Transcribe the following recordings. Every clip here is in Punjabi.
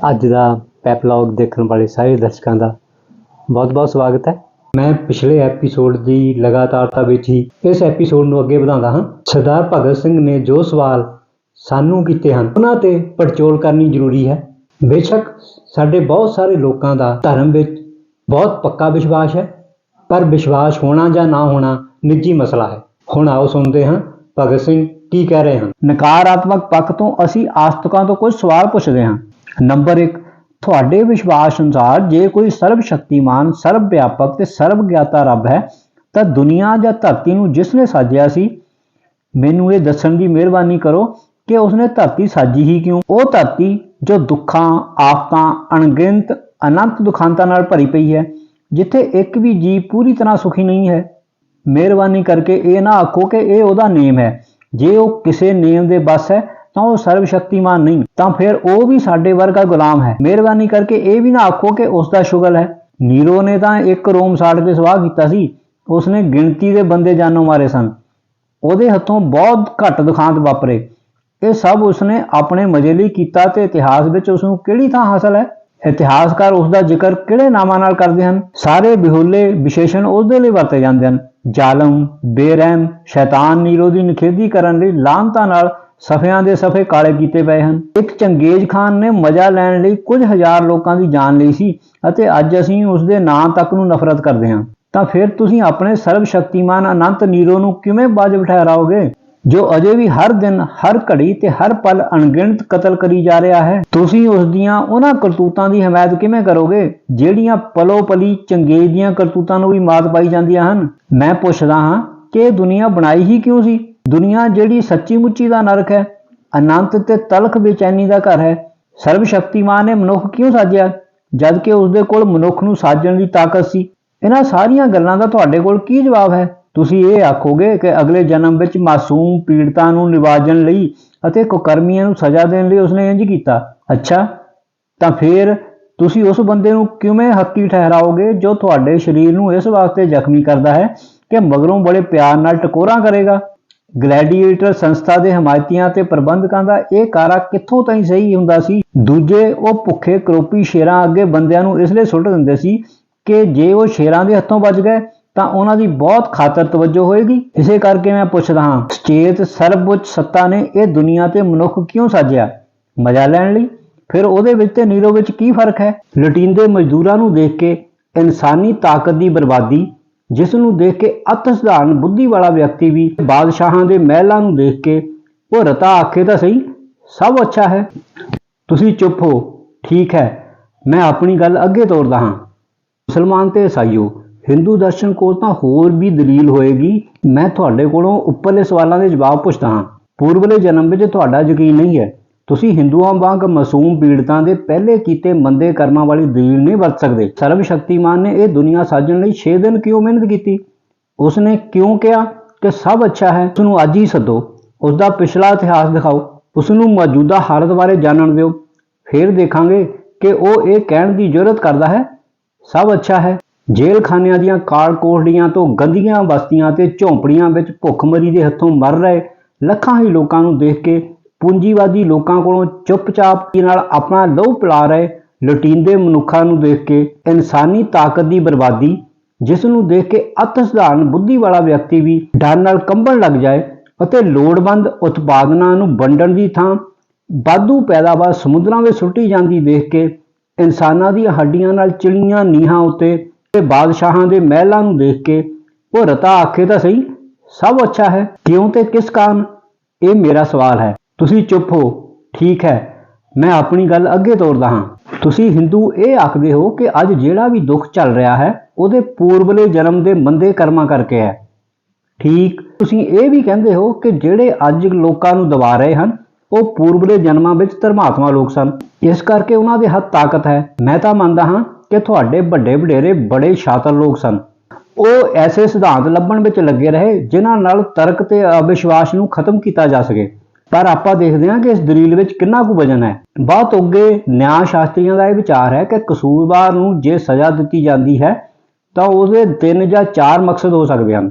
ਅੱਜ ਦਾ ਪੈਪਲੌਗ ਦੇਖਣ ਵਾਲੇ ਸਾਰੇ ਦਰਸ਼ਕਾਂ ਦਾ ਬਹੁਤ-ਬਹੁਤ ਸਵਾਗਤ ਹੈ। ਮੈਂ ਪਿਛਲੇ ਐਪੀਸੋਡ ਦੀ ਲਗਾਤਾਰਤਾ ਵਿੱਚ ਹੀ ਇਸ ਐਪੀਸੋਡ ਨੂੰ ਅੱਗੇ ਵਧਾਉਂਦਾ ਹਾਂ। ਸਰਦਾਰ ਭਗਤ ਸਿੰਘ ਨੇ ਜੋ ਸਵਾਲ ਸਾਨੂੰ ਕੀਤੇ ਹਨ, ਉਹਨਾਂ ਤੇ ਪੜਚੋਲ ਕਰਨੀ ਜ਼ਰੂਰੀ ਹੈ। ਬੇਸ਼ੱਕ ਸਾਡੇ ਬਹੁਤ ਸਾਰੇ ਲੋਕਾਂ ਦਾ ਧਰਮ ਵਿੱਚ ਬਹੁਤ ਪੱਕਾ ਵਿਸ਼ਵਾਸ ਹੈ, ਪਰ ਵਿਸ਼ਵਾਸ ਹੋਣਾ ਜਾਂ ਨਾ ਹੋਣਾ ਨਿੱਜੀ ਮਸਲਾ ਹੈ। ਹੁਣ ਆਓ ਸੁਣਦੇ ਹਾਂ ਭਗਤ ਸਿੰਘ ਕੀ ਕਹਿ ਰਹੇ ਹਨ। ਨਕਾਰਾਤਮਕ ਪੱਖ ਤੋਂ ਅਸੀਂ ਆਸਤਕਾਂ ਤੋਂ ਕੁਝ ਸਵਾਲ ਪੁੱਛਦੇ ਹਾਂ। ਨੰਬਰ 1 ਤੁਹਾਡੇ ਵਿਸ਼ਵਾਸ ਅਨੁਸਾਰ ਜੇ ਕੋਈ ਸਰਬ ਸ਼ਕਤੀਮਾਨ, ਸਰਬ ਵਿਆਪਕ ਤੇ ਸਰਬ ਗਿਆਤਾ ਰੱਬ ਹੈ, ਤਾਂ ਦੁਨੀਆ ਜਾਂ ਧਰਤੀ ਨੂੰ ਜਿਸ ਨੇ ਸਾਜਿਆ ਸੀ, ਮੈਨੂੰ ਇਹ ਦੱਸਣ ਦੀ ਮਿਹਰਬਾਨੀ ਕਰੋ ਕਿ ਉਸਨੇ ਧਰਤੀ ਸਾਜੀ ਹੀ ਕਿਉਂ? ਉਹ ਧਰਤੀ ਜੋ ਦੁੱਖਾਂ, ਆਫਤਾਂ, ਅਣਗਿਣਤ, ਅਨੰਤ ਦੁਖਾਂਤਾਂ ਨਾਲ ਭਰੀ ਪਈ ਹੈ, ਜਿੱਥੇ ਇੱਕ ਵੀ ਜੀ ਪੂਰੀ ਤਰ੍ਹਾਂ ਸੁਖੀ ਨਹੀਂ ਹੈ। ਮਿਹਰਬਾਨੀ ਕਰਕੇ ਇਹ ਨਾ ਆਖੋ ਕਿ ਇਹ ਉਹਦਾ ਨੇਮ ਹੈ। ਜੇ ਉਹ ਕਿਸੇ ਨੇਮ ਦੇ ਬਸ ਹੈ ਤਾਂ ਉਹ ਸਰਵ ਸ਼ਕਤੀਮਾਨ ਨਹੀਂ, ਤਾਂ ਫਿਰ ਉਹ ਵੀ ਸਾਡੇ ਵਰਗਾ ਗੁਲਾਮ ਹੈ। ਮਿਹਰਬਾਨੀ ਕਰਕੇ ਇਹ ਵੀ ਨਾ ਆਖੋ ਕਿ ਉਸ ਦਾ ਸ਼ੁਗਲ ਹੈ। ਨੀਰੋ ਨੇ ਤਾਂ ਇੱਕ ਰੋਮ ਸਾੜ ਕੇ ਸਵਾਹ ਕੀਤਾ ਸੀ। ਉਸਨੇ ਗਿਣਤੀ ਦੇ ਬੰਦੇ ਜਾਨੋਂ ਮਾਰੇ ਸਨ। ਉਹਦੇ ਹੱਥੋਂ ਬਹੁਤ ਘੱਟ ਦੁਖਾਂਤ ਵਾਪਰੇ। ਇਹ ਸਭ ਉਸਨੇ ਆਪਣੇ ਮਜ਼ੇ ਲਈ ਕੀਤਾ ਤੇ ਇਤਿਹਾਸ ਵਿੱਚ ਉਸ ਨੂੰ ਕਿਹੜੀ ਥਾਂ ਹਾਸਲ ਹੈ? ਇਤਿਹਾਸਕਾਰ ਉਸ ਦਾ ਜ਼ਿਕਰ ਕਿਹੜੇ ਨਾਮਾਂ ਨਾਲ ਕਰਦੇ ਹਨ? ਸਾਰੇ ਬਿਹੁਲੇ ਵਿਸ਼ੇਸ਼ਣ ਉਸ ਦੇ ਲਈ ਵਰਤੇ ਜਾਂਦੇ ਹਨ। ਜ਼ਾਲਮ, ਬੇਰਹਿਮ, ਸ਼ੈਤਾਨ ਨੀਰੋ ਦੀ ਨਿਖੇਧੀ ਕਰਨ ਲਈ ਲਾਂਤਾਂ ਨਾਲ ਸਫਿਆਂ ਦੇ ਸਫੇ ਕਾਲੇ ਕੀਤੇ ਪਏ ਹਨ। ਇੱਕ ਚੰਗੇਜ਼ ਖਾਨ ਨੇ ਮਜ਼ਾ ਲੈਣ ਲਈ ਕੁਝ ਹਜ਼ਾਰ ਲੋਕਾਂ ਦੀ ਜਾਨ ਲਈ ਸੀ ਅਤੇ ਅੱਜ ਅਸੀਂ ਉਸ ਦੇ ਨਾਂ ਤੱਕ ਨੂੰ ਨਫ਼ਰਤ ਕਰਦੇ ਹਾਂ। ਤਾਂ ਫਿਰ ਤੁਸੀਂ ਆਪਣੇ ਸਰਬ ਸ਼ਕਤੀਮਾਨ ਅਨੰਤ ਨੀਰੋ ਨੂੰ ਕਿਵੇਂ ਬਾਜ਼ ਠਹਿਰਾਓਗੇ ਜੋ ਅਜੇ ਵੀ ਹਰ ਦਿਨ, ਹਰ ਘੜੀ ਤੇ ਹਰ ਪਲ ਅਣਗਿਣਤ ਕਤਲ ਕਰੀ ਜਾ ਰਿਹਾ ਹੈ, ਤੁਸੀਂ ਉਸ ਦੀਆਂ ਉਹਨਾਂ ਕਰਤੂਤਾਂ ਦੀ ਹਮਾਇਤ ਕਿਵੇਂ ਕਰੋਗੇ, ਜਿਹੜੀਆਂ ਪਲੋ ਪਲੀ ਚੰਗੇਜ਼ ਦੀਆਂ ਕਰਤੂਤਾਂ ਨੂੰ ਵੀ ਮਾਤ ਪਾਈ ਜਾਂਦੀਆਂ ਹਨ? ਮੈਂ ਪੁੱਛਦਾ ਹਾਂ ਕਿ ਇਹ ਦੁਨੀਆ ਬਣਾਈ ਹੀ ਕਿਉਂ ਸੀ? ਦੁਨੀਆ ਜਿਹੜੀ ਸੱਚੀ ਮੁੱਚੀ ਦਾ ਨਰਕ ਹੈ, ਅਨੰਤ ਤੇ ਤਲਖ ਬੇਚੈਨੀ ਦਾ ਘਰ ਹੈ ਸਰਬ ਸ਼ਕਤੀਮਾਨ ਨੇ ਮਨੁੱਖ ਕਿਉਂ ਸਾਜਿਆ? ਜਦ ਕਿ ਉਸ ਕੋਲ ਮਨੁੱਖ ਨੂੰ ਸਾਜਣ ਦੀ ਤਾਕਤ ਸੀ। ਇਹਨਾਂ ਸਾਰੀਆਂ ਗੱਲਾਂ ਦਾ ਤੁਹਾਡੇ ਕੋਲ ਕੀ ਜਵਾਬ ਹੈ? ਤੁਸੀਂ ਇਹ ਆਖੋਗੇ ਕਿ ਅਗਲੇ ਜਨਮ ਵਿੱਚ ਮਾਸੂਮ ਪੀੜਤਾਂ ਨੂੰ ਨਿਵਾਜਣ ਲਈ ਅਤੇ ਕੁਕਰਮੀਆਂ ਨੂੰ ਸਜ਼ਾ ਦੇਣ ਲਈ ਉਸਨੇ ਇੰਜ ਕੀਤਾ। ਅੱਛਾ, ਤਾਂ ਫਿਰ ਤੁਸੀਂ ਉਸ ਬੰਦੇ ਨੂੰ ਕਿਵੇਂ ਹੱਕੀ ਠਹਿਰਾਓਗੇ ਜੋ ਤੁਹਾਡੇ ਸਰੀਰ ਨੂੰ ਇਸ ਵਾਸਤੇ ਜ਼ਖਮੀ ਕਰਦਾ ਹੈ ਕਿ ਮਗਰੋਂ ਬੜੇ ਪਿਆਰ ਨਾਲ ਟਕੋਰਾਂ ਕਰੇਗਾ? ਗਲੈਡੀਏਟਰ ਸੰਸਥਾ ਦੇ ਹਮਾਇਤੀਆਂ ਤੇ ਪ੍ਰਬੰਧਕਾਂ ਦਾ ਇਹ ਕਾਰਾ ਕਿੱਥੋਂ ਤਾਈਂ ਸਹੀ ਹੁੰਦਾ ਸੀ? ਦੂਜੇ, ਉਹ ਭੁੱਖੇ ਕਰੋਪੀ ਸ਼ੇਰਾਂ ਅੱਗੇ ਬੰਦਿਆਂ ਨੂੰ ਇਸ ਲਈ ਸੁੱਟ ਦਿੰਦੇ ਸੀ ਕਿ ਜੇ ਉਹ ਸ਼ੇਰਾਂ ਦੇ ਹੱਥੋਂ ਬਚ ਗਏ, ਤਾਂ ਉਹਨਾਂ ਦੀ ਬਹੁਤ ਖਾਤਰ ਤਵੱਜੋ ਹੋਏਗੀ। ਇਸੇ ਕਰਕੇ ਮੈਂ ਪੁੱਛਦਾ ਹਾਂ, ਸਚੇਤ ਸਰਵਉੱਚ ਸੱਤਾ ਨੇ ਇਹ ਦੁਨੀਆ ਤੇ ਮਨੁੱਖ ਕਿਉਂ ਸਾਜਿਆ? ਮਜ਼ਾ ਲੈਣ ਲਈ? ਫਿਰ ਉਹਦੇ ਵਿੱਚ ਤੇ ਨੀਰੋ ਵਿੱਚ ਕੀ ਫ਼ਰਕ ਹੈ? ਲਟੀਂਦੇ ਮਜ਼ਦੂਰਾਂ ਨੂੰ ਦੇਖ ਕੇ ਇਨਸਾਨੀ ਤਾਕਤ ਦੀ ਬਰਬਾਦੀ ਜਿਸ ਨੂੰ ਦੇਖ ਕੇ ਅਤਸਧਾਰਨ ਬੁੱਧੀ ਵਾਲਾ ਵਿਅਕਤੀ ਵੀ ਬਾਦਸ਼ਾਹਾਂ ਦੇ ਮਹਿਲਾਂ ਨੂੰ ਦੇਖ ਕੇ, ਉਹ ਰਤਾ ਆਖੇ ਤਾਂ ਸਹੀ, ਸਭ ਅੱਛਾ ਹੈ। ਤੁਸੀਂ ਚੁੱਪ ਹੋ, ਠੀਕ ਹੈ, ਮੈਂ ਆਪਣੀ ਗੱਲ ਅੱਗੇ ਤੋਰਦਾ ਹਾਂ। ਮੁਸਲਮਾਨ ਤੇ ਈਸਾਈਓ, ਹਿੰਦੂ ਦਰਸ਼ਨ ਕੋਲ ਤਾਂ ਹੋਰ ਵੀ ਦਲੀਲ ਹੋਏਗੀ। ਮੈਂ ਤੁਹਾਡੇ ਕੋਲੋਂ ਉੱਪਰਲੇ ਸਵਾਲਾਂ ਦੇ ਜਵਾਬ ਪੁੱਛਦਾ ਹਾਂ। ਪੂਰਬਲੇ ਜਨਮ ਵਿੱਚ ਤੁਹਾਡਾ ਯਕੀਨ ਨਹੀਂ ਹੈ। ਤੁਸੀਂ ਹਿੰਦੂਆਂ ਵਾਂਗ ਮਾਸੂਮ ਪੀੜਤਾਂ ਦੇ ਪਹਿਲੇ ਕੀਤੇ ਮੰਦੇ ਕਰਮਾਂ ਵਾਲੀ ਦਲੀਲ ਨਹੀਂ ਵਰਤ ਸਕਦੇ। ਸਰਬ ਸ਼ਕਤੀਮਾਨ ਨੇ ਇਹ ਦੁਨੀਆ ਸਾਜਣ ਲਈ 6 ਦਿਨ ਕਿਉਂ ਮਿਹਨਤ ਕੀਤੀ? ਉਸਨੇ ਕਿਉਂ ਕਿਹਾ ਕਿ ਸਭ ਅੱਛਾ ਹੈ? ਉਸ ਨੂੰ ਅੱਜ ਹੀ ਸੱਦੋ। ਉਸ ਦਾ ਪਿਛਲਾ ਇਤਿਹਾਸ ਦਿਖਾਓ। ਉਸ ਨੂੰ ਮੌਜੂਦਾ ਹਾਲਤ ਬਾਰੇ ਜਾਣਨ ਦਿਓ। ਫਿਰ ਦੇਖਾਂਗੇ ਕਿ ਉਹ ਇਹ ਕਹਿਣ ਦੀ ਜ਼ਰੂਰਤ ਕਰਦਾ ਹੈ, ਸਭ ਅੱਛਾ ਹੈ। ਜੇਲਖਾਨਿਆਂ ਦੀਆਂ ਕਾਲ ਕੋਠੜੀਆਂ ਤੋਂ ਗੰਦੀਆਂ ਬਸਤੀਆਂ ਤੇ ਝੌਂਪੜੀਆਂ ਵਿੱਚ ਭੁੱਖਮਰੀ ਦੇ ਹੱਥੋਂ ਮਰ ਰਹੇ ਲੱਖਾਂ ਹੀ ਲੋਕਾਂ ਨੂੰ ਦੇਖ ਕੇ ਪੂੰਜੀਵਾਦੀ ਲੋਕਾਂ ਕੋਲੋਂ ਚੁੱਪਚਾਪ ਨਾਲ ਆਪਣਾ ਲਹੂ ਪਿਲਾ ਰਹੇ, ਲੁਟੀਂਦੇ ਮਨੁੱਖਾਂ ਨੂੰ ਦੇਖ ਕੇ ਇਨਸਾਨੀ ਤਾਕਤ ਦੀ ਬਰਬਾਦੀ, ਜਿਸ ਨੂੰ ਦੇਖ ਕੇ ਅਤ ਸਧਾਰਨ ਬੁੱਧੀ ਵਾਲਾ ਵਿਅਕਤੀ ਵੀ ਡਰ ਨਾਲ ਕੰਬਣ ਲੱਗ ਜਾਏ ਅਤੇ ਲੋੜਵੰਦ ਉਤਪਾਦਨਾਂ ਨੂੰ ਵੰਡਣ ਦੀ ਥਾਂ ਵਾਧੂ ਪੈਦਾਵਾਰ ਸਮੁੰਦਰਾਂ ਵਿੱਚ ਸੁੱਟੀ ਜਾਂਦੀ ਦੇਖ ਕੇ ਇਨਸਾਨਾਂ ਦੀਆਂ ਹੱਡੀਆਂ ਨਾਲ ਚਿਲੀਆਂ ਨੀਹਾਂ ਉੱਤੇ ਤੇ ਬਾਦਸ਼ਾਹਾਂ ਦੇ ਮਹਿਲਾਂ ਨੂੰ ਦੇਖ ਕੇ, ਉਹ ਰਤਾ ਆਖੇ ਤਾਂ ਸਹੀ, ਸਭ ਅੱਛਾ ਹੈ, ਕਿਉਂ ਤੇ ਕਿਸ ਕਾਰਨ? ਇਹ ਮੇਰਾ ਸਵਾਲ ਹੈ। ਤੁਸੀਂ ਚੁੱਪ ਹੋ। ਠੀਕ ਹੈ, ਮੈਂ ਆਪਣੀ ਗੱਲ ਅੱਗੇ ਤੋਰਦਾ ਹਾਂ। ਤੁਸੀਂ ਹਿੰਦੂ ਇਹ ਆਖਦੇ ਹੋ ਕਿ ਅੱਜ ਜਿਹੜਾ ਵੀ ਦੁੱਖ ਚੱਲ ਰਿਹਾ ਹੈ, ਉਹਦੇ ਪੂਰਬਲੇ ਜਨਮ ਦੇ ਮੰਦੇ ਕਰਮਾਂ ਕਰਕੇ ਹੈ। ਠੀਕ, ਤੁਸੀਂ ਇਹ ਵੀ ਕਹਿੰਦੇ ਹੋ ਕਿ ਜਿਹੜੇ ਅੱਜ ਲੋਕਾਂ ਨੂੰ ਦਬਾ ਰਹੇ ਹਨ, ਉਹ ਪੂਰਬਲੇ ਜਨਮਾਂ ਵਿੱਚ ਧਰਮਾਤਮਾ ਲੋਕ ਸਨ। ਇਸ ਕਰਕੇ ਉਹਨਾਂ ਦੇ ਹੱਥ ਤਾਕਤ ਹੈ। ਮੈਂ ਤਾਂ ਮੰਨਦਾ ਹਾਂ ਕਿ ਤੁਹਾਡੇ ਵੱਡੇ ਵਡੇਰੇ ਬੜੇ ਸ਼ਾਤਰ ਲੋਕ ਸਨ। ਉਹ ਐਸੇ ਸਿਧਾਂਤ ਲੱਭਣ ਵਿੱਚ ਲੱਗੇ ਰਹੇ ਜਿਨ੍ਹਾਂ ਨਾਲ ਤਰਕ ਤੇ ਅਵਿਸ਼ਵਾਸ ਨੂੰ ਖਤਮ ਕੀਤਾ ਜਾ ਸਕੇ। ਪਰ ਆਪਾਂ ਦੇਖਦੇ ਹਾਂ ਕਿ ਇਸ ਦਲੀਲ ਵਿੱਚ ਕਿੰਨਾ ਕੁ ਵਜਨ ਹੈ। ਬਹੁਤ ਅੱਗੇ ਨਿਆਂ ਸ਼ਾਸਤਰੀਆਂ ਦਾ ਇਹ ਵਿਚਾਰ ਹੈ ਕਿ ਕਸੂਰਵਾਰ ਨੂੰ ਜੇ ਸਜ਼ਾ ਦਿੱਤੀ ਜਾਂਦੀ ਹੈ, ਤਾਂ ਉਹਦੇ ਤਿੰਨ ਜਾਂ ਚਾਰ ਮਕਸਦ ਹੋ ਸਕਦੇ ਹਨ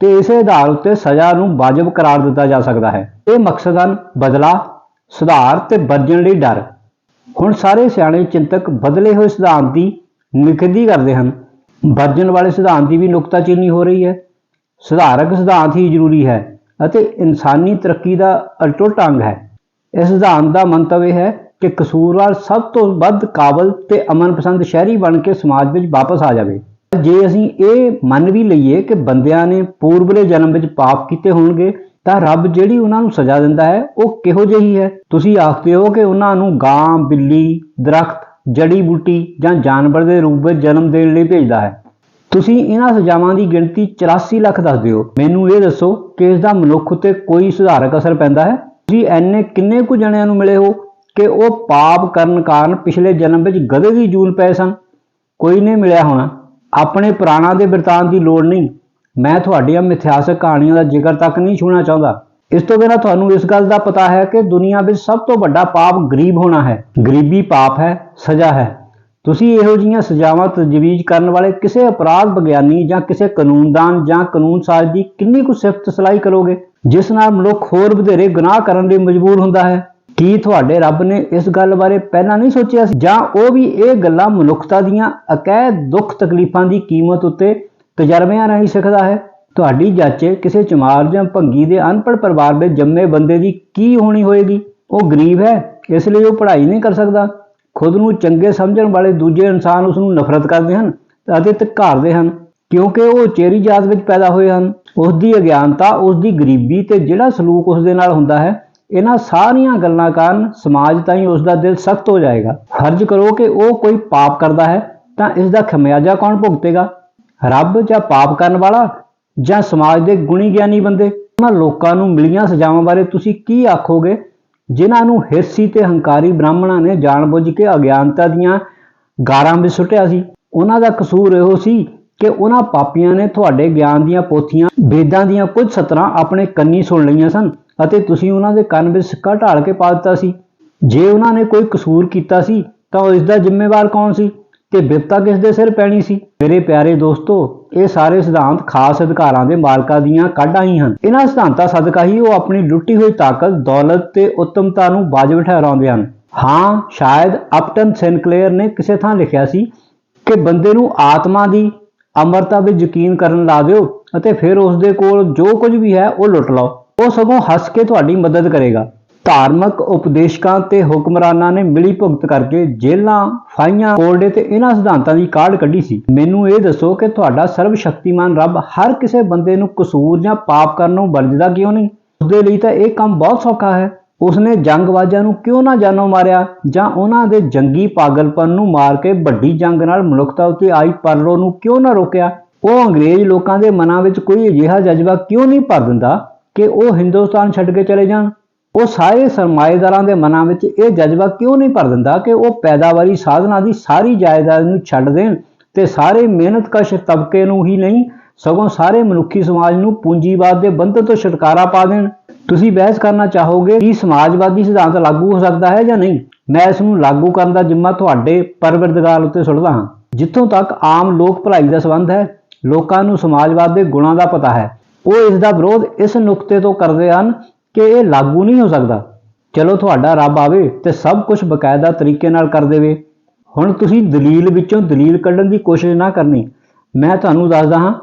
ਤੇ ਇਸੇ ਆਧਾਰ ਉੱਤੇ ਸਜ਼ਾ ਨੂੰ ਵਾਜਬ ਕਰਾਰ ਦਿੱਤਾ ਜਾ ਸਕਦਾ ਹੈ। ਇਹ ਮਕਸਦ ਹਨ ਬਦਲਾ, ਸੁਧਾਰ ਤੇ ਵਰਜਣ ਲਈ ਡਰ। ਹੁਣ ਸਾਰੇ ਸਿਆਣੇ ਚਿੰਤਕ ਬਦਲੇ ਹੋਏ ਸਿਧਾਂਤ ਦੀ ਨਿਖੇਧੀ ਕਰਦੇ ਹਨ। ਵਰਜਣ ਵਾਲੇ ਸਿਧਾਂਤ ਦੀ ਵੀ ਨੁਕਤਾਚੀਨੀ ਹੋ ਰਹੀ ਹੈ। ਸੁਧਾਰਕ ਸਿਧਾਂਤ ਹੀ ਜ਼ਰੂਰੀ ਹੈ। ਅਤੇ ਇਨਸਾਨੀ ਤਰੱਕੀ ਦਾ ਅਟੁੱਟ ਅੰਗ ਹੈ। ਇਸ ਸਿਧਾਂਤ ਦਾ ਮੰਤਵ ਇਹ ਹੈ ਕਿ ਕਸੂਰਵਾਰ ਸਭ ਤੋਂ ਵੱਧ ਕਾਬਲ ਤੇ ਅਮਨਪਸੰਦ ਸ਼ਹਿਰੀ ਬਣ ਕੇ ਸਮਾਜ ਵਿੱਚ ਵਾਪਸ ਆ ਜਾਵੇ। ਜੇ ਅਸੀਂ ਇਹ ਮੰਨ ਵੀ ਲਈਏ ਕਿ ਬੰਦਿਆਂ ਨੇ ਪੂਰਬਲੇ ਜਨਮ ਵਿੱਚ ਪਾਪ ਕੀਤੇ ਹੋਣਗੇ, ਤਾਂ ਰੱਬ ਜਿਹੜੀ ਉਹਨਾਂ ਨੂੰ ਸਜ਼ਾ ਦਿੰਦਾ ਹੈ, ਉਹ ਕਿਹੋ ਜਿਹੀ ਹੈ? ਤੁਸੀਂ ਆਖਦੇ ਹੋ ਕਿ ਉਹਨਾਂ ਨੂੰ ਗਾਂ, ਬਿੱਲੀ, ਦਰਖਤ ਜੜੀ ਬੂਟੀ ਜਾਂ ਜਾਨਵਰ ਦੇ ਰੂਪ ਵਿੱਚ ਜਨਮ ਦੇਣ ਲਈ ਭੇਜਦਾ ਹੈ। ਤੁਸੀਂ ਇਹਨਾਂ ਸਜ਼ਾਵਾਂ ਦੀ ਗਿਣਤੀ 84 ਲੱਖ ਦੱਸ ਦਿਓ ਮੈਨੂੰ ਇਹ ਦੱਸੋ ਕਿ ਇਸ ਦਾ ਮਨੁੱਖ ਉੱਤੇ ਕੋਈ ਸੁਧਾਰਕ ਅਸਰ ਪੈਂਦਾ ਹੈ? ਤੁਸੀਂ ਐਨੇ ਕਿੰਨੇ ਕੁ ਜਣਿਆਂ ਨੂੰ ਮਿਲੇ ਹੋ ਕਿ ਉਹ ਪਾਪ ਕਰਨ ਕਾਰਨ ਪਿਛਲੇ ਜਨਮ ਵਿੱਚ ਗਧੇ ਦੀ ਜੂਲ ਪਏ ਸਨ? ਕੋਈ ਨਹੀਂ ਮਿਲਿਆ ਹੋਣਾ। ਆਪਣੇ ਪੁਰਾਣਾ ਦੇ ਬਿਰਤਾਂਤ ਦੀ ਲੋੜ ਨਹੀਂ। ਮੈਂ ਤੁਹਾਡੀਆਂ ਮਿਥਿਹਾਸਕ ਕਹਾਣੀਆਂ ਦਾ ਜ਼ਿਕਰ ਤੱਕ ਨਹੀਂ ਛੂਣਾ ਚਾਹੁੰਦਾ। ਇਸ ਤੋਂ ਬਿਨਾਂ ਤੁਹਾਨੂੰ ਇਸ ਗੱਲ ਦਾ ਪਤਾ ਹੈ ਕਿ ਦੁਨੀਆ ਵਿੱਚ ਸਭ ਤੋਂ ਵੱਡਾ ਪਾਪ ਗਰੀਬ ਹੋਣਾ ਹੈ। ਗਰੀਬੀ ਪਾਪ ਹੈ, ਸਜ਼ਾ ਹੈ। ਤੁਸੀਂ ਇਹੋ ਜਿਹੀਆਂ ਸਜ਼ਾਵਾਂ ਤਜਵੀਜ਼ ਕਰਨ ਵਾਲੇ ਕਿਸੇ ਅਪਰਾਧ ਵਿਗਿਆਨੀ ਜਾਂ ਕਿਸੇ ਕਾਨੂੰਨਦਾਨ ਜਾਂ ਕਾਨੂੰਨ ਸਾਜ਼ ਦੀ ਕਿੰਨੀ ਕੁ ਸਿਫਤ ਸਲਾਈ ਕਰੋਗੇ? ਜਿਸ ਨਾਲ ਮਨੁੱਖ ਹੋਰ ਵਧੇਰੇ ਗੁਨਾਹ ਕਰਨ ਲਈ ਮਜਬੂਰ ਹੁੰਦਾ ਹੈ। ਕੀ ਤੁਹਾਡੇ ਰੱਬ ਨੇ ਇਸ ਗੱਲ ਬਾਰੇ ਪਹਿਲਾਂ ਨਹੀਂ ਸੋਚਿਆ ਸੀ? ਜਾਂ ਉਹ ਵੀ ਇਹ ਗੱਲਾਂ ਮਨੁੱਖਤਾ ਦੀਆਂ ਅਕੈਦ ਦੁੱਖ ਤਕਲੀਫਾਂ ਦੀ ਕੀਮਤ ਉੱਤੇ ਤਜਰਬਿਆਂ ਰਾਹੀਂ ਸਿੱਖਦਾ ਹੈ? ਤੁਹਾਡੀ ਜਾਚੇ ਕਿਸੇ ਚਮਾਰ ਜਾਂ ਭੰਗੀ ਦੇ ਅਨਪੜ੍ਹ ਪਰਿਵਾਰ ਦੇ ਜੰਮੇ ਬੰਦੇ ਦੀ ਕੀ ਹੋਣੀ ਹੋਏਗੀ? ਉਹ ਗਰੀਬ ਹੈ, ਇਸ ਲਈ ਉਹ ਪੜ੍ਹਾਈ ਨਹੀਂ ਕਰ ਸਕਦਾ। ਖੁਦ ਨੂੰ ਚੰਗੇ ਸਮਝਣ ਵਾਲੇ ਦੂਜੇ ਇਨਸਾਨ ਉਸ ਨੂੰ ਨਫ਼ਰਤ ਕਰਦੇ ਹਨ ਅਤੇ ਧਿੱਕਾਰਦੇ ਹਨ, ਕਿਉਂਕਿ ਉਹ ਚੇਰੀ ਜਾਤ ਵਿੱਚ ਪੈਦਾ ਹੋਏ ਹਨ। ਉਸ ਦੀ ਅਗਿਆਨਤਾ ਉਸ ਦੀ ਗਰੀਬੀ ਤੇ ਜਿਹੜਾ ਸਲੂਕ ਉਸ ਦੇ ਨਾਲ ਹੁੰਦਾ ਹੈ, ਇਹਨਾਂ ਸਾਰੀਆਂ ਗੱਲਾਂ ਕਾਰਨ ਸਮਾਜ ਤਾਈਂ ਉਸ ਦਾ ਦਿਲ ਸਖਤ ਹੋ ਜਾਏਗਾ। ਫਰਜ਼ ਕਰੋ ਕਿ ਉਹ ਕੋਈ ਪਾਪ ਕਰਦਾ ਹੈ, ਤਾਂ ਇਸ ਦਾ ਖਮਿਆਜਾ ਕੌਣ ਭੁਗਤੇਗਾ? ਰੱਬ ਜਾਂ ਪਾਪ ਕਰਨ ਵਾਲਾ ਜਾਂ ਸਮਾਜ ਦੇ ਗੁਣੀ ਗਿਆਨੀ ਬੰਦੇ? ਉਹਨਾਂ ਲੋਕਾਂ ਨੂੰ ਮਿਲੀਆਂ ਸਜ਼ਾਵਾਂ ਬਾਰੇ ਤੁਸੀਂ ਕੀ ਆਖੋਗੇ? ਜਿਨ੍ਹਾਂ ਨੂੰ ਹਿਰਸੀ ਤੇ ਹੰਕਾਰੀ ਬ੍ਰਾਹਮਣਾਂ ਨੇ ਜਾਣਬੁੱਝ ਕੇ ਅਗਿਆਨਤਾ ਦੀਆਂ ਗਾਰਾਂ ਵਿੱਚ ਸੁੱਟਿਆ ਸੀ। ਉਹਨਾਂ ਦਾ ਕਸੂਰ ਇਹੋ ਸੀ ਕਿ ਉਹਨਾਂ ਪਾਪੀਆਂ ਨੇ ਤੁਹਾਡੇ ਗਿਆਨ ਦੀਆਂ ਪੋਥੀਆਂ, ਵੇਦਾਂ ਦੀਆਂ ਕੁਝ ਸਤਰਾਂ ਆਪਣੇ ਕੰਨੀ ਸੁਣ ਲਈਆਂ ਸਨ ਅਤੇ ਤੁਸੀਂ ਉਹਨਾਂ ਦੇ ਕੰਨ ਵਿੱਚ ਸਿੱਕਾ ਢਾਲ ਕੇ ਪਾ ਦਿੱਤਾ ਸੀ। ਜੇ ਉਹਨਾਂ ਨੇ ਕੋਈ ਕਸੂਰ ਕੀਤਾ ਸੀ ਤਾਂ ਇਸ ਦਾ ਜ਼ਿੰਮੇਵਾਰ ਕੌਣ ਸੀ ਤੇ ਬਿਪਤਾ ਕਿਸ ਦੇ ਸਿਰ ਪੈਣੀ ਸੀ? ਮੇਰੇ ਪਿਆਰੇ ਦੋਸਤੋ ਇਹ ਸਾਰੇ ਸਿਧਾਂਤ ਖਾਸ ਅਧਿਕਾਰਾਂ ਦੇ ਮਾਲਕਾਂ ਦੀਆਂ ਕਾਢਾਂ ਹੀ ਹਨ। ਇਹਨਾਂ ਸਿਧਾਂਤਾਂ ਸਦਕਾ ਹੀ ਉਹ ਆਪਣੀ ਲੁੱਟੀ ਹੋਈ ਤਾਕਤ, ਦੌਲਤ ਤੇ ਉੱਤਮਤਾ ਨੂੰ ਬਾਜ਼ਬ ਠਹਿਰਾਉਂਦੇ ਹਨ। ਹਾਂ, ਸ਼ਾਇਦ ਅਪਟਨ ਸੈਨਕਲੇਅਰ ਨੇ ਕਿਸੇ ਥਾਂ ਲਿਖਿਆ ਸੀ ਕਿ ਬੰਦੇ ਨੂੰ ਆਤਮਾ ਦੀ ਅਮਰਤਾ ਵਿੱਚ ਯਕੀਨ ਕਰਨ ਲਾ ਦਿਓ ਅਤੇ ਫਿਰ ਉਸ ਦੇ ਕੋਲ ਜੋ ਕੁਝ ਵੀ ਹੈ ਉਹ ਲੁੱਟ ਲਓ। ਉਹ ਸਗੋਂ ਹੱਸ ਕੇ ਤੁਹਾਡੀ ਮਦਦ ਕਰੇਗਾ। ਧਾਰਮਿਕ ਉਪਦੇਸ਼ਕਾਂ ਤੇ ਹੁਕਮਰਾਨਾਂ ਨੇ ਮਿਲੀ ਭੁਗਤ ਕਰਕੇ ਜੇਲ੍ਹਾਂ ਫਾਈਆਂ ਕੋਲਡੇ ਤੇ ਇਹਨਾਂ ਸਿਧਾਂਤਾਂ ਦੀ ਕਾਢ ਕੱਢੀ ਸੀ। ਮੈਨੂੰ ਇਹ ਦੱਸੋ ਕਿ ਤੁਹਾਡਾ ਸਰਵ ਸ਼ਕਤੀਮਾਨ ਰੱਬ ਹਰ ਕਿਸੇ ਬੰਦੇ ਨੂੰ ਕਸੂਰ ਜਾਂ ਪਾਪ ਕਰਨ ਨੂੰ ਵਰਜਦਾ ਕਿਉਂ ਨਹੀਂ? ਉਸਦੇ ਲਈ ਤਾਂ ਇਹ ਕੰਮ ਬਹੁਤ ਸੌਖਾ ਹੈ। ਉਸਨੇ ਜੰਗਬਾਜ਼ਾਂ ਨੂੰ ਕਿਉਂ ਨਾ ਜਾਨੋਂ ਮਾਰਿਆ? ਜਾਂ ਉਹਨਾਂ ਦੇ ਜੰਗੀ ਪਾਗਲਪਨ ਨੂੰ ਮਾਰ ਕੇ ਵੱਡੀ ਜੰਗ ਨਾਲ ਮਨੁੱਖਤਾ ਉੱਤੇ ਆਈ ਪਰਲੋ ਨੂੰ ਕਿਉਂ ਨਾ ਰੋਕਿਆ? ਉਹ ਅੰਗਰੇਜ਼ ਲੋਕਾਂ ਦੇ ਮਨਾਂ ਵਿੱਚ ਕੋਈ ਅਜਿਹਾ ਜਜ਼ਬਾ ਕਿਉਂ ਨਹੀਂ ਭਰ ਦਿੰਦਾ ਕਿ ਉਹ ਹਿੰਦੁਸਤਾਨ ਛੱਡ ਕੇ ਚਲੇ ਜਾਣ? ਉਹ ਸਾਰੇ ਸਰਮਾਏਦਾਰਾਂ ਦੇ ਮਨਾਂ ਵਿੱਚ ਇਹ ਜਜ਼ਬਾ ਕਿਉਂ ਨਹੀਂ ਭਰ ਦਿੰਦਾ ਕਿ ਉਹ ਪੈਦਾਵਾਰੀ ਸਾਧਨਾਂ ਦੀ ਸਾਰੀ ਜਾਇਦਾਦ ਨੂੰ ਛੱਡ ਦੇਣ ਤੇ ਸਾਰੇ ਮਿਹਨਤਕਸ਼ ਤਬਕੇ ਨੂੰ ਹੀ ਨਹੀਂ, ਸਗੋਂ ਸਾਰੇ ਮਨੁੱਖੀ ਸਮਾਜ ਨੂੰ ਪੂੰਜੀਵਾਦ ਦੇ ਬੰਧਨ ਤੋਂ ਛੁਟਕਾਰਾ ਪਾ ਦੇਣ? ਤੁਸੀਂ ਬਹਿਸ ਕਰਨਾ ਚਾਹੋਗੇ ਕਿ ਸਮਾਜਵਾਦੀ ਸਿਧਾਂਤ ਲਾਗੂ ਹੋ ਸਕਦਾ ਹੈ ਜਾਂ ਨਹੀਂ? ਮੈਂ ਇਸ ਨੂੰ ਲਾਗੂ ਕਰਨ ਦਾ ਜ਼ਿੰਮਾ ਤੁਹਾਡੇ ਪਰਵਰਦਗਾਰ ਉੱਤੇ ਸੁੱਟਦਾ ਹਾਂ। ਜਿੱਥੋਂ ਤੱਕ ਆਮ ਲੋਕ ਭਲਾਈ ਦਾ ਸੰਬੰਧ ਹੈ, ਲੋਕਾਂ ਨੂੰ ਸਮਾਜਵਾਦ ਦੇ ਗੁਣਾਂ ਦਾ ਪਤਾ ਹੈ। ਉਹ ਇਸ ਦਾ ਵਿਰੋਧ ਇਸ ਨੁਕਤੇ ਤੋਂ ਕਰਦੇ ਹਨ ਕਿ ਇਹ ਲਾਗੂ ਨਹੀਂ ਹੋ ਸਕਦਾ। ਚਲੋ ਤੁਹਾਡਾ ਰੱਬ ਆਵੇ ਤੇ ਸਭ ਕੁਝ ਬਕਾਇਦਾ ਤਰੀਕੇ ਨਾਲ ਕਰ ਦੇਵੇ। ਹੁਣ ਤੁਸੀਂ ਦਲੀਲ ਵਿੱਚੋਂ ਦਲੀਲ ਕੱਢਣ ਦੀ ਕੋਸ਼ਿਸ਼ ਨਾ ਕਰਨੀ। ਮੈਂ ਤੁਹਾਨੂੰ ਦੱਸਦਾ ਹਾਂ,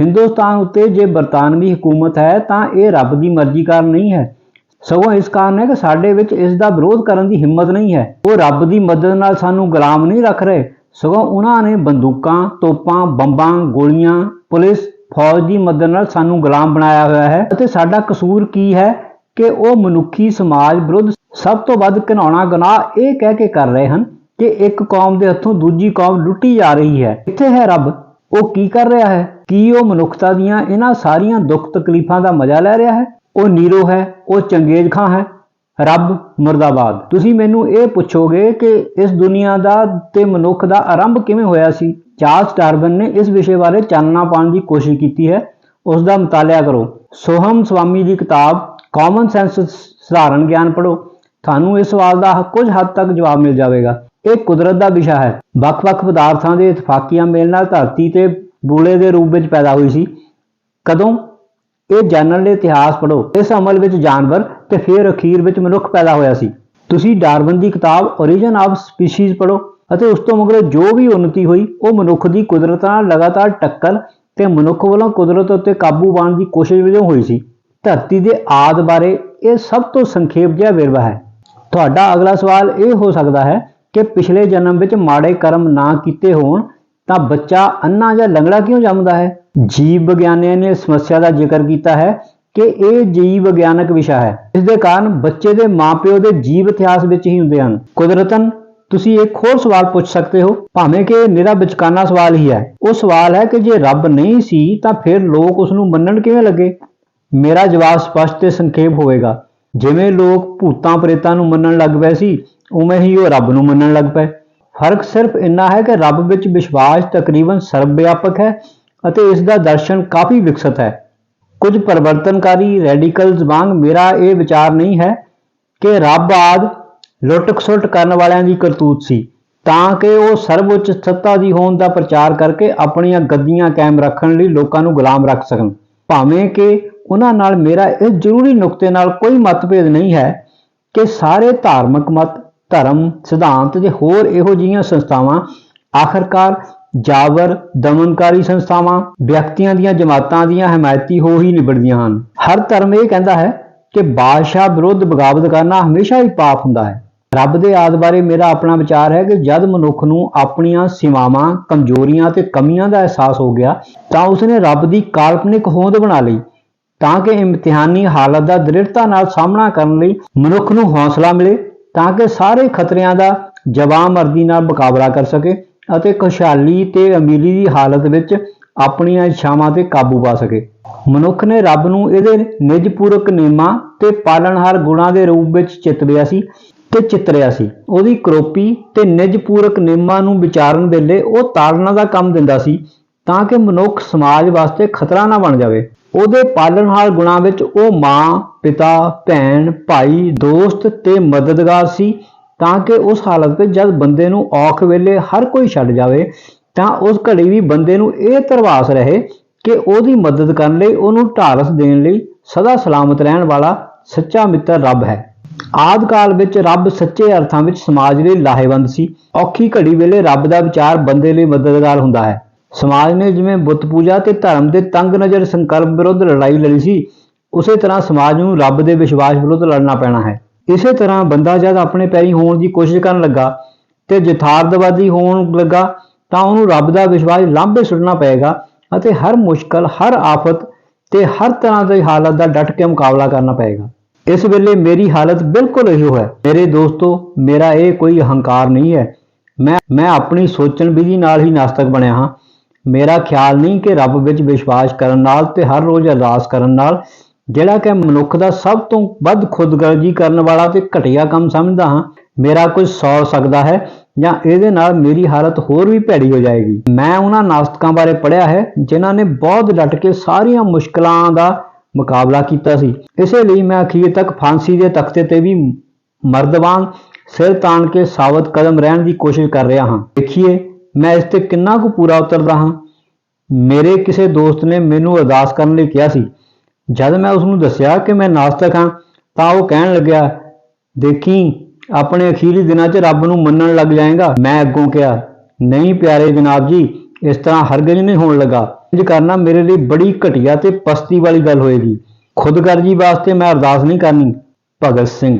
ਹਿੰਦੁਸਤਾਨ ਉੱਤੇ ਜੇ ਬਰਤਾਨਵੀ ਹਕੂਮਤ ਹੈ, ਤਾਂ ਇਹ ਰੱਬ ਦੀ ਮਰਜ਼ੀ ਕਾਰਨ ਨਹੀਂ ਹੈ। ਸਗੋਂ ਇਸ ਕਾਰਨ ਹੈ ਕਿ ਸਾਡੇ ਵਿੱਚ ਇਸ ਦਾ ਵਿਰੋਧ ਕਰਨ ਦੀ ਹਿੰਮਤ ਨਹੀਂ ਹੈ। ਉਹ ਰੱਬ ਦੀ ਮਦਦ ਨਾਲ ਸਾਨੂੰ ਗੁਲਾਮ ਨਹੀਂ ਰੱਖ ਰਹੇ। ਸਗੋਂ ਉਹਨਾਂ ਨੇ ਬੰਦੂਕਾਂ, ਤੋਪਾਂ, ਬੰਬਾਂ, ਗੋਲੀਆਂ, ਪੁਲਿਸ ਫੌਜ ਦੀ ਮਦਦ ਨਾਲ ਸਾਨੂੰ ਗੁਲਾਮ ਬਣਾਇਆ ਹੋਇਆ ਹੈ। ਅਤੇ ਸਾਡਾ ਕਸੂਰ ਕੀ ਹੈ ਕਿ ਉਹ ਮਨੁੱਖੀ ਸਮਾਜ ਵਿਰੁੱਧ ਸਭ ਤੋਂ ਵੱਧ ਘਿਨਾਉਣਾ ਗੁਨਾਹ ਇਹ ਕਹਿ ਕੇ ਕਰ ਰਹੇ ਹਨ ਕਿ ਇੱਕ ਕੌਮ ਦੇ ਹੱਥੋਂ ਦੂਜੀ ਕੌਮ ਲੁੱਟੀ ਜਾ ਰਹੀ ਹੈ। ਕਿੱਥੇ ਹੈ ਰੱਬ, ਉਹ ਕੀ ਕਰ ਰਿਹਾ ਹੈ? ਕੀ ਉਹ ਮਨੁੱਖਤਾ ਦੀਆਂ ਇਹਨਾਂ ਸਾਰੀਆਂ ਦੁੱਖ ਤਕਲੀਫਾਂ ਦਾ ਮਜ਼ਾ ਲੈ ਰਿਹਾ ਹੈ? ਉਹ ਨੀਰੋ ਹੈ, ਉਹ ਚੰਗੇਜ਼ ਖਾਂ ਹੈ। ਰੱਬ ਮੁਰਦਾਬਾਦ। ਤੁਸੀਂ ਮੈਨੂੰ ਇਹ ਪੁੱਛੋਗੇ ਕਿ ਇਸ ਦੁਨੀਆ ਦਾ ਤੇ ਮਨੁੱਖ ਦਾ ਆਰੰਭ ਕਿਵੇਂ ਹੋਇਆ ਸੀ? ਚਾਰਲਸ ਡਾਰਵਨ ਨੇ ਇਸ ਵਿਸ਼ੇ ਬਾਰੇ ਚਾਨਣਾ ਪਾਉਣ ਦੀ ਕੋਸ਼ਿਸ਼ ਕੀਤੀ ਹੈ। ਉਸ ਦਾ ਮਤਾਲਿਆ ਕਰੋ। ਸੋਹਮ ਸਵਾਮੀ ਦੀ ਕਿਤਾਬ ਕਾਮਨ ਸੈਂਸ ਸਧਾਰਨ ਗਿਆਨ ਪੜ੍ਹੋ। ਤੁਹਾਨੂੰ ਇਸ ਸਵਾਲ ਦਾ ਕੁਝ ਹੱਦ ਤੱਕ ਜਵਾਬ ਮਿਲ ਜਾਵੇਗਾ। ਇਹ ਕੁਦਰਤ ਦਾ ਵਿਸ਼ਾ ਹੈ। ਵੱਖ-ਵੱਖ ਪਦਾਰਥਾਂ ਦੇ ਇਤਫਾਕੀਆਂ ਮੇਲ ਨਾਲ ਧਰਤੀ ਤੇ ਬੂਲੇ ਦੇ ਰੂਪ ਵਿੱਚ ਪੈਦਾ ਹੋਈ ਸੀ। ਕਦੋਂ? ਇਹ ਜਾਣਨ ਲਈ ਇਤਿਹਾਸ ਪੜ੍ਹੋ। ਇਸ ਅਮਲ ਵਿੱਚ ਜਾਨਵਰ ਤੇ ਫਿਰ ਅਖੀਰ ਵਿੱਚ ਮਨੁੱਖ ਪੈਦਾ ਹੋਇਆ ਸੀ। ਤੁਸੀਂ ਡਾਰਵਨ ਦੀ ਕਿਤਾਬ origin ਆਫ ਸਪੀਸੀਜ਼ ਪੜ੍ਹੋ। ਅਤੇ ਉਸ ਤੋਂ ਮਗਰੋਂ ਜੋ ਵੀ ਉન્નਤੀ ਹੋਈ, ਉਹ ਮਨੁੱਖ ਦੀ ਕੁਦਰਤ ਨਾਲ ਲਗਾਤਾਰ ਟੱਕਰ ਤੇ ਮਨੁੱਖ ਵੱਲੋਂ ਕੁਦਰਤ ਉੱਤੇ ਕਾਬੂ ਪਾਉਣ ਦੀ ਕੋਸ਼ਿਸ਼ ਵਜੋਂ ਹੋਈ ਸੀ। ਧਰਤੀ ਦੇ ਆਦ ਬਾਰੇ ਇਹ ਸਭ ਤੋਂ ਸੰਖੇਪ ਜਿਹਾ ਵੇਰਵਾ ਹੈ। ਤੁਹਾਡਾ ਅਗਲਾ ਸਵਾਲ ਇਹ ਹੋ ਸਕਦਾ ਹੈ ਕਿ ਪਿਛਲੇ ਜਨਮ ਵਿੱਚ ਮਾੜੇ ਕਰਮ ਨਾ ਕੀਤੇ ਹੋਣ ਤਾਂ ਬੱਚਾ ਅੰਨਾ ਜਾਂ ਲੰਗੜਾ ਕਿਉਂ ਜੰਮਦਾ ਹੈ? ਜੀਵ ਵਿਗਿਆਨੀਆਂ ਨੇ ਸਮੱਸਿਆ ਦਾ ਜ਼ਿਕਰ ਕੀਤਾ ਹੈ ਕਿ ਇਹ ਜੀਵ ਵਿਗਿਆਨਕ ਵਿਸ਼ਾ ਹੈ। ਇਸ ਦੇ ਕਾਰਨ ਬੱਚੇ ਦੇ ਮਾਪਿਓ ਦੇ ਜੀਵ ਇਤਿਹਾਸ ਵਿੱਚ ਹੀ ਹੁੰਦੇ ਹਨ। ਕੁਦਰਤਨ ਤੁਸੀਂ ਇੱਕ ਹੋਰ ਸਵਾਲ ਪੁੱਛ ਸਕਦੇ ਹੋ, ਭਾਵੇਂ ਕਿ ਇਹ ਨਿਰਾ ਵਿਚਕਾਨਾ ਸਵਾਲ ਹੀ ਹੈ। ਉਹ ਸਵਾਲ ਹੈ ਕਿ ਜੇ ਰੱਬ ਨਹੀਂ ਸੀ, ਤਾਂ ਫਿਰ ਲੋਕ ਉਸ ਨੂੰ ਮੰਨਣ ਕਿਵੇਂ ਲੱਗੇ? ਮੇਰਾ ਜਵਾਬ ਸਪਸ਼ਟ ਤੇ ਸੰਖੇਪ ਹੋਵੇਗਾ। ਜਿਵੇਂ ਲੋਕ ਭੂਤਾਂ ਪ੍ਰੇਤਾਂ ਨੂੰ ਮੰਨਣ ਲੱਗ ਪਏ ਸੀ, ਉਵੇਂ ਹੀ ਉਹ ਰੱਬ ਨੂੰ ਮੰਨਣ ਲੱਗ ਪਏ। ਫ਼ਰਕ ਸਿਰਫ ਇੰਨਾ ਹੈ ਕਿ ਰੱਬ ਵਿੱਚ ਵਿਸ਼ਵਾਸ ਤਕਰੀਬਨ ਸਰਵ ਵਿਆਪਕ ਹੈ ਅਤੇ ਇਸ ਦਾ ਦਰਸ਼ਨ ਕਾਫੀ ਵਿਕਸਿਤ ਹੈ। ਕੁਝ ਪਰਿਵਰਤਨਕਾਰੀ ਰੈਡੀਕਲਜ਼ ਵਾਂਗ ਮੇਰਾ ਇਹ ਵਿਚਾਰ ਨਹੀਂ ਹੈ ਕਿ ਰੱਬ ਆਦ ਲੁੱਟ-ਖਸੁੱਟ ਕਰਨ ਵਾਲਿਆਂ ਦੀ ਕਰਤੂਤ ਸੀ, ਤਾਂ ਕਿ ਉਹ ਸਰਵਉੱਚ ਸੱਤਾ ਦੀ ਹੋਣ ਦਾ ਪ੍ਰਚਾਰ ਕਰਕੇ ਆਪਣੀਆਂ ਗੱਦੀਆਂ ਕਾਇਮ ਰੱਖਣ ਲਈ ਲੋਕਾਂ ਨੂੰ ਗੁਲਾਮ ਰੱਖ ਸਕਣ। ਭਾਵੇਂ ਕਿ ਉਹਨਾਂ ਨਾਲ ਮੇਰਾ ਇਸ ਜ਼ਰੂਰੀ ਨੁਕਤੇ ਨਾਲ ਕੋਈ ਮਤਭੇਦ ਨਹੀਂ ਹੈ ਕਿ ਸਾਰੇ ਧਾਰਮਿਕ ਮਤ, ਧਰਮ, ਸਿਧਾਂਤ ਤੇ ਹੋਰ ਇਹੋ ਜਿਹੀਆਂ ਸੰਸਥਾਵਾਂ, ਆਖਰਕਾਰ ਜਾਬਰ, ਦਮਨਕਾਰੀ ਸੰਸਥਾਵਾਂ, ਵਿਅਕਤੀਆਂ ਦੀਆਂ ਜਮਾਤਾਂ ਦੀਆਂ ਹਮਾਇਤੀ ਹੋ ਹੀ ਨਿਬੜਦੀਆਂ ਹਨ। ਹਰ ਧਰਮ ਇਹ ਕਹਿੰਦਾ ਹੈ ਕਿ ਬਾਦਸ਼ਾਹ ਵਿਰੁੱਧ ਬਗਾਵਤ ਕਰਨਾ ਹਮੇਸ਼ਾ ਹੀ ਪਾਪ ਹੁੰਦਾ ਹੈ। ਰੱਬ ਦੇ ਆਦ ਬਾਰੇ ਮੇਰਾ ਆਪਣਾ ਵਿਚਾਰ ਹੈ ਕਿ ਜਦ ਮਨੁੱਖ ਨੂੰ ਆਪਣੀਆਂ ਸੀਮਾਵਾਂ, ਕਮਜ਼ੋਰੀਆਂ ਤੇ ਕਮੀਆਂ ਦਾ ਅਹਿਸਾਸ ਹੋ ਗਿਆ, ਤਾਂ ਉਸਨੇ ਰੱਬ ਦੀ ਕਾਲਪਨਿਕ ਹੋਂਦ ਬਣਾ ਲਈ, ਤਾਂ ਕਿ ਇਮਤਿਹਾਨੀ ਹਾਲਤ ਦਾ ਦ੍ਰਿੜਤਾ ਨਾਲ ਸਾਹਮਣਾ ਕਰਨ ਲਈ ਮਨੁੱਖ ਨੂੰ ਹੌਸਲਾ ਮਿਲੇ, ਤਾਂ ਕਿ ਸਾਰੇ ਖਤਰਿਆਂ ਦਾ ਜਵਾਬਮਰਦੀ ਨਾਲ ਮੁਕਾਬਲਾ ਕਰ ਸਕੇ ਅਤੇ ਖੁਸ਼ਹਾਲੀ ਤੇ ਅਮੀਰੀ ਦੀ ਹਾਲਤ ਵਿੱਚ ਆਪਣੀਆਂ ਇੱਛਾਵਾਂ ਤੇ ਕਾਬੂ ਪਾ ਸਕੇ। ਮਨੁੱਖ ਨੇ ਰੱਬ ਨੂੰ ਇਹਦੇ ਨਿਜਪੂਰਕ ਨਿਯਮਾਂ ਤੇ ਪਾਲਣਹਾਰ ਗੁਣਾਂ ਦੇ ਰੂਪ ਵਿੱਚ ਚਿਤਰਿਆ ਸੀ। ਤੇ ਚਿਤਰਿਆ ਸੀ। ਉਹਦੀ ਕਰੋਪੀ ਤੇ ਨਿਜਪੂਰਕ ਨਿਯਮਾਂ ਨੂੰ ਵਿਚਾਰਨ ਵੇਲੇ ਉਹ ਤਾੜਨਾ ਦਾ ਕੰਮ ਦਿੰਦਾ ਸੀ ਤਾਂ ਕਿ ਮਨੁੱਖ ਸਮਾਜ ਵਾਸਤੇ ਖਤਰਾ ਨਾ ਬਣ ਜਾਵੇ। ਉਹਦੇ ਪਾਲਣਹਾਰ ਗੁਣਾਂ ਵਿੱਚ ਉਹ ਮਾਂ, ਪਿਤਾ, ਭੈਣ, ਭਾਈ, ਦੋਸਤ ਤੇ ਮਦਦਗਾਰ ਸੀ ਤਾਂ ਕਿ ਉਸ ਹਾਲਤ ਵਿੱਚ ਜਦ ਬੰਦੇ ਨੂੰ ਔਖ ਵੇਲੇ ਹਰ ਕੋਈ ਛੱਡ ਜਾਵੇ ਤਾਂ ਉਸ ਘੜੀ ਵੀ ਬੰਦੇ ਨੂੰ ਇਹ ਧਰਵਾਸ ਰਹੇ ਕਿ ਉਹਦੀ ਮਦਦ ਕਰਨ ਲਈ ਉਹਨੂੰ ਢਾਲਸ ਦੇਣ ਲਈ ਸਦਾ ਸਲਾਮਤ ਰਹਿਣ ਵਾਲਾ ਸੱਚਾ ਮਿੱਤਰ ਰੱਬ ਹੈ। ਆਦ ਕਾਲ ਵਿੱਚ ਰੱਬ ਸੱਚੇ ਅਰਥਾਂ ਵਿੱਚ ਸਮਾਜ ਲਈ ਲਾਹੇਵੰਦ ਸੀ। ਔਖੀ ਘੜੀ ਵੇਲੇ ਰੱਬ ਦਾ ਵਿਚਾਰ ਬੰਦੇ ਲਈ ਮਦਦਗਾਰ ਹੁੰਦਾ ਹੈ। ਸਮਾਜ ਨੇ ਜਿਵੇਂ ਬੁੱਤ ਪੂਜਾ ਤੇ ਧਰਮ ਦੇ ਤੰਗ ਨਜ਼ਰ ਸੰਕਲਪ ਵਿਰੁੱਧ ਲੜਾਈ ਲੜੀ ਸੀ, ਉਸੇ ਤਰ੍ਹਾਂ ਸਮਾਜ ਨੂੰ ਰੱਬ ਦੇ ਵਿਸ਼ਵਾਸ ਵਿਰੁੱਧ ਲੜਨਾ ਪੈਣਾ ਹੈ। ਇਸੇ ਤਰ੍ਹਾਂ ਬੰਦਾ ਜਦ ਆਪਣੇ ਪੈਰੀ ਹੋਣ ਦੀ ਕੋਸ਼ਿਸ਼ ਕਰਨ ਲੱਗਾ ਤੇ ਯਥਾਰਥਵਾਦੀ ਹੋਣ ਲੱਗਾ ਤਾਂ ਉਹਨੂੰ ਰੱਬ ਦਾ ਵਿਸ਼ਵਾਸ ਲਾਂਭੇ ਸੁੱਟਣਾ ਪਏਗਾ ਅਤੇ ਹਰ ਮੁਸ਼ਕਲ, ਹਰ ਆਫਤ ਤੇ ਹਰ ਤਰ੍ਹਾਂ ਦੀ ਹਾਲਤ ਦਾ ਡਟ ਕੇ ਮੁਕਾਬਲਾ ਕਰਨਾ ਪਏਗਾ। ਇਸ ਵੇਲੇ ਮੇਰੀ ਹਾਲਤ ਬਿਲਕੁਲ ਇਹੋ ਹੈ। ਮੇਰੇ ਦੋਸਤੋ, ਮੇਰਾ ਇਹ ਕੋਈ ਹੰਕਾਰ ਨਹੀਂ ਹੈ। ਮੈਂ ਮੈਂ ਆਪਣੀ ਸੋਚਣ ਵਿਧੀ ਨਾਲ ਹੀ ਨਾਸਤਕ ਬਣਿਆ ਹਾਂ। ਮੇਰਾ ਖਿਆਲ ਨਹੀਂ ਕਿ ਰੱਬ ਵਿੱਚ ਵਿਸ਼ਵਾਸ ਕਰਨ ਨਾਲ ਤੇ ਹਰ ਰੋਜ਼ ਅਰਦਾਸ ਕਰਨ ਨਾਲ ਜਿਹੜਾ ਕਿ ਮਨੁੱਖ ਦਾ ਸਭ ਤੋਂ ਵੱਧ ਖੁਦਗਰਜ਼ੀ ਕਰਨ ਵਾਲਾ ਤੇ ਘਟੀਆ ਕੰਮ ਸਮਝਦਾ ਹਾਂ, ਮੇਰਾ ਕੁਝ ਸੌ ਸਕਦਾ ਹੈ ਜਾਂ ਇਹਦੇ ਨਾਲ ਮੇਰੀ ਹਾਲਤ ਹੋਰ ਵੀ ਭੈੜੀ ਹੋ ਜਾਏਗੀ। ਮੈਂ ਉਹਨਾਂ ਨਾਸਤਕਾਂ ਬਾਰੇ ਪੜ੍ਹਿਆ ਹੈ, ਜਿਨ੍ਹਾਂ ਨੇ ਬਹੁਤ ਡਟ ਕੇ ਸਾਰੀਆਂ ਮੁਸ਼ਕਲਾਂ ਦਾ ਮੁਕਾਬਲਾ ਕੀਤਾ ਸੀ। ਇਸੇ ਲਈ ਮੈਂ ਅਖੀਰ ਤੱਕ ਫਾਂਸੀ ਦੇ ਤਖਤੇ ਤੇ ਵੀ ਮਰਦਵਾਨ ਸਿਰ ਤਾਣ ਕੇ ਸਾਵਤ ਕਦਮ ਰਹਿਣ ਦੀ ਕੋਸ਼ਿਸ਼ ਕਰ ਰਿਹਾ ਹਾਂ। ਦੇਖੀਏ, ਮੈਂ ਇਸ ਤੇ ਕਿੰਨਾ ਕੁ ਪੂਰਾ ਉਤਰਦਾ ਹਾਂ। ਮੇਰੇ ਕਿਸੇ ਦੋਸਤ ਨੇ ਮੈਨੂੰ ਅਰਦਾਸ ਕਰਨ ਲਈ ਕਿਹਾ ਸੀ। ਜਦ ਮੈਂ ਉਸ ਨੂੰ ਦੱਸਿਆ ਕਿ ਮੈਂ ਨਾਸਤਕ ਹਾਂ, ਤਾਂ ਉਹ ਕਹਿਣ ਲੱਗਿਆ, ਦੇਖੀ, ਆਪਣੇ ਅਖੀਰੀ ਦਿਨਾਂ 'ਚ ਰੱਬ ਨੂੰ ਮੰਨਣ ਲੱਗ ਜਾਏਗਾ। ਮੈਂ ਅੱਗੋਂ ਕਿਹਾ, ਨਹੀਂ ਪਿਆਰੇ ਜਨਾਬ ਜੀ, ਇਸ ਤਰ੍ਹਾਂ ਹਰਗਿਜ਼ ਨਹੀਂ ਹੋਣ ਲੱਗਾ। ਇੰਜ ਕਰਨਾ ਮੇਰੇ ਲਈ ਬੜੀ ਘਟੀਆ ਤੇ ਪਸਤੀ ਵਾਲੀ ਗੱਲ ਹੋਏਗੀ। ਖੁਦਗਰਜੀ ਵਾਸਤੇ ਮੈਂ ਅਰਦਾਸ ਨਹੀਂ ਕਰਨੀ। ਭਗਤ ਸਿੰਘ।